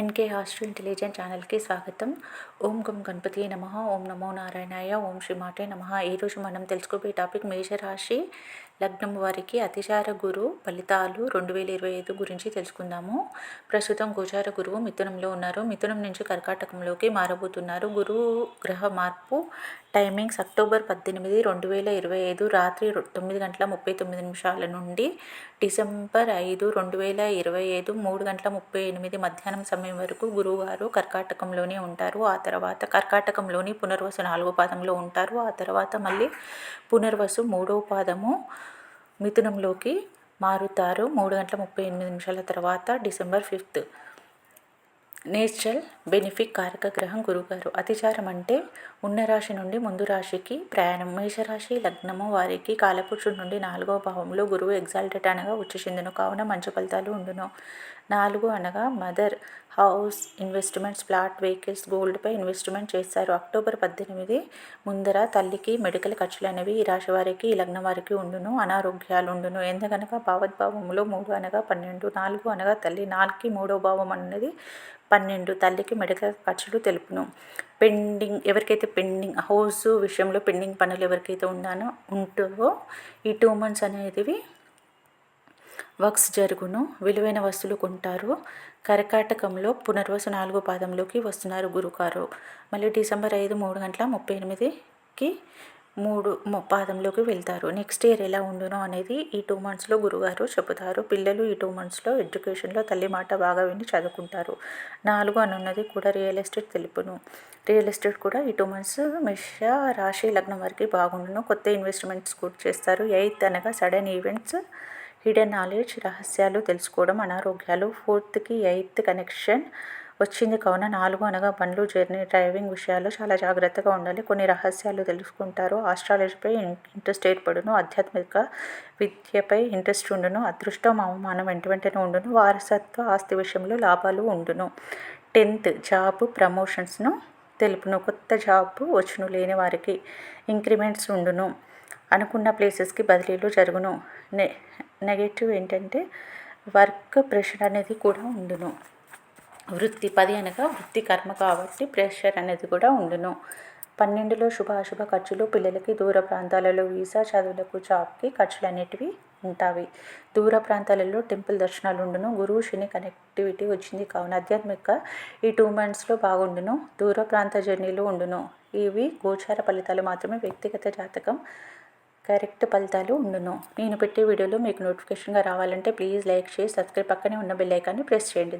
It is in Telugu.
ఎన్కే హాస్టల్ ఇంటెలిజెంట్ ఛానల్కి స్వాగతం. ఓం గం గణపతి నమ. ఓం నమో నారాయణాయ. ఓం శ్రీ మాటే నమ ఈరోజు మనం తెలుసుకోబోయే టాపిక్ మేషరాశి. లగ్నం వారికి అతిచార గురు ఫలితాలు రెండు వేల ఇరవై ఐదు గురించి తెలుసుకుందాము. ప్రస్తుతం గోచార గురువు మిథునంలో ఉన్నారు. మిథునం నుంచి కర్కాటకంలోకి మారబోతున్నారు. గురువు గ్రహ మార్పు టైమింగ్స్ అక్టోబర్ పద్దెనిమిది రెండు వేల ఇరవై ఐదు రాత్రి తొమ్మిది గంటల ముప్పై తొమ్మిది నిమిషాల నుండి డిసెంబర్ ఐదు రెండు వేల ఇరవై ఐదు మూడు గంటల ముప్పై ఎనిమిది మధ్యాహ్నం సమయం వరకు గురువుగారు కర్కాటకంలోనే ఉంటారు. ఆ తర్వాత కర్కాటకంలోని పునర్వసు నాలుగో పాదంలో ఉంటారు. ఆ తర్వాత మళ్ళీ పునర్వసు మూడవ పాదము మిథునంలోకి మారుతారు. మూడు గంటల ముప్పై ఎనిమిది నిమిషాల తర్వాత డిసెంబర్ ఫిఫ్త్. నేచురల్ బెనిఫిట్ కారక గ్రహం గురుగారు. అతిచారం అంటే ఉన్న రాశి నుండి ముందు రాశికి ప్రయాణం. మేషరాశి లగ్నము వారికి కాలపురుషుడు నుండి నాలుగవ భావంలో గురువు ఎగ్జాల్టెడ్ అనగా ఉచ్చ కావున మంచి ఫలితాలు ఉండును. నాలుగు అనగా mother house investments plot vehicles గోల్డ్పై investment చేస్తారు అక్టోబర్ పద్దెనిమిది ముందర తల్లికి మెడికల్ ఖర్చులు అనేవి ఈ రాశి వారికి ఈ లగ్నం వారికి ఉండును అనారోగ్యాలు ఉండును ఎందుకనగా భావోద్భావంలో మూడు అనగా పన్నెండు నాలుగు అనగా తల్లి నాలుగుకి మూడో భావం అన్నది పన్నెండు. తల్లికి మెడికల్ ఖర్చులు తెలుపును. పెండింగ్ ఎవరికైతే పెండింగ్ హౌస్ విషయంలో పెండింగ్ పనులు ఎవరికైతే ఉన్నానో ఉంటుందో ఈ టూ మంత్స్ అనేటివి వర్క్స్ జరుగును విలువైన వస్తువులు కొంటారు. కర్కాటకంలో పునర్వసు నాలుగో పాదంలోకి వస్తున్నారు గురుగారు. మళ్ళీ డిసెంబర్ ఐదు మూడు గంటల ముప్పై ఎనిమిదికి మూడు పాదంలోకి వెళ్తారు. నెక్స్ట్ ఇయర్ ఎలా ఉండునో అనేది ఈ టూ మంత్స్లో గురుగారు చెబుతారు. పిల్లలు ఈ టూ మంత్స్లో ఎడ్యుకేషన్లో తల్లి మాట బాగా విని చదువుకుంటారు. నాలుగు అనున్నది కూడా రియల్ ఎస్టేట్ తెలుపును. రియల్ ఎస్టేట్ కూడా ఈ టూ మంత్స్ మిష రాశి లగ్నం వరకు బాగుండును. కొత్త ఇన్వెస్ట్మెంట్స్ కూడా చేస్తారు. ఎయిత్ అనగా సడన్ ఈవెంట్స్ హిడెన్ నాలెడ్జ్ రహస్యాలు తెలుసుకోవడం అనారోగ్యాలు. ఫోర్త్కి ఎయిత్ కనెక్షన్ వచ్చింది కావున నాలుగు అనగా బండ్లు జర్నీ డ్రైవింగ్ విషయాల్లో చాలా జాగ్రత్తగా ఉండాలి. కొన్ని రహస్యాలు తెలుసుకుంటారు. ఆస్ట్రాలజీపై ఇంట్రెస్ట్ ఏర్పడును. ఆధ్యాత్మిక విద్యపై ఇంట్రెస్ట్ ఉండును. అదృష్టం అవమానం వెంట వెంటనే ఉండును. వారసత్వ ఆస్తి విషయంలో లాభాలు ఉండును. టెన్త్ జాబ్ ప్రమోషన్స్ను తెలుపును. కొత్త జాబ్ వచ్చును. లేని వారికి ఇంక్రిమెంట్స్ ఉండును. అనుకున్న ప్లేసెస్కి బదిలీలు జరుగును. నె నెగటివ్ ఏంటంటే వర్క్ ప్రెషర్ అనేది కూడా ఉండును. వృత్తి పది అనగా వృత్తి కర్మ కాబట్టి ప్రెషర్ అనేది కూడా ఉండును. పన్నెండులో శుభ అశుభ ఖర్చులు పిల్లలకి దూర ప్రాంతాలలో వీసా చదువులకు జాబ్కి ఖర్చులు అనేటివి ఉంటాయి దూర ప్రాంతాలలో టెంపుల్ దర్శనాలు ఉండును. గురువు శని కనెక్టివిటీ వచ్చింది కావున ఆధ్యాత్మిక ఈ టూ మంత్స్లో బాగుండును. దూర ప్రాంత జర్నీలు ఉండును. ఇవి గోచార ఫలితాలు మాత్రమే వ్యక్తిగత జాతకం కరెక్ట్ ఫలితాలు ఉండును. నేను పెట్టే వీడియోలు మీకు నోటిఫికేషన్గా రావాలంటే ప్లీజ్ లైక్ చేసి సబ్స్క్రైబ్ పక్కనే ఉన్న బెల్ ఐకాన్ని ప్రెస్ చేయండి.